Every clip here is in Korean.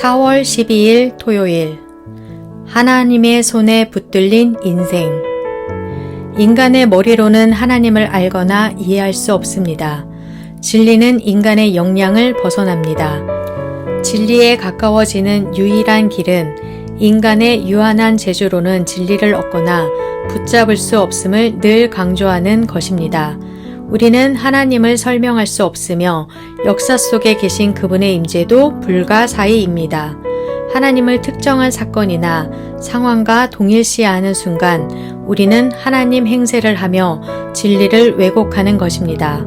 4월 12일 토요일 하나님의 손에 붙들린 인생 인간의 머리로는 하나님을 알거나 이해할 수 없습니다. 진리는 인간의 역량을 벗어납니다. 진리에 가까워지는 유일한 길은 인간의 유한한 재주로는 진리를 얻거나 붙잡을 수 없음을 늘 강조하는 것입니다. 우리는 하나님을 설명할 수 없으며 역사 속에 계신 그분의 임재도 불가사의입니다. 하나님을 특정한 사건이나 상황과 동일시하는 순간 우리는 하나님 행세를 하며 진리를 왜곡하는 것입니다.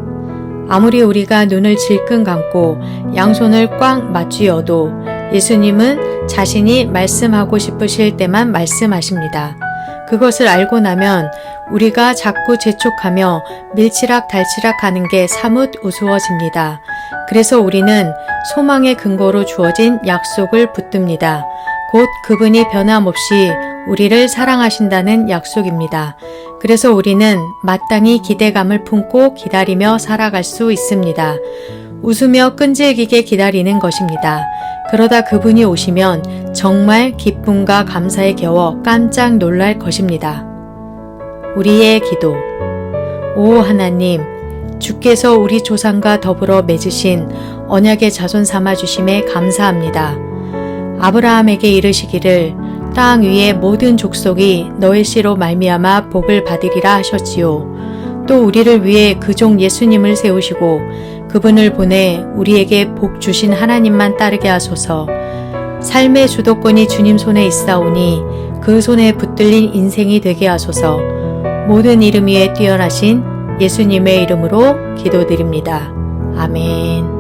아무리 우리가 눈을 질끈 감고 양손을 꽉 맞쥐어도 예수님은 자신이 말씀하고 싶으실 때만 말씀하십니다. 그것을 알고 나면 우리가 자꾸 재촉하며 밀치락 달치락 하는 게 사뭇 우스워집니다. 그래서 우리는 소망의 근거로 주어진 약속을 붙듭니다. 곧 그분이 변함없이 우리를 사랑하신다는 약속입니다. 그래서 우리는 마땅히 기대감을 품고 기다리며 살아갈 수 있습니다. 웃으며 끈질기게 기다리는 것입니다. 그러다 그분이 오시면 정말 기쁨과 감사에 겨워 깜짝 놀랄 것입니다. 우리의 기도. 오 하나님, 주께서 우리 조상과 더불어 맺으신 언약의 자손 삼아 주심에 감사합니다. 아브라함에게 이르시기를 땅 위의 모든 족속이 너의 씨로 말미암아 복을 받으리라 하셨지요. 또 우리를 위해 그 종 예수님을 세우시고 그분을 보내 우리에게 복 주신 하나님만 따르게 하소서. 삶의 주도권이 주님 손에 있사오니 그 손에 붙들린 인생이 되게 하소서. 모든 이름 위에 뛰어나신 예수님의 이름으로 기도드립니다. 아멘.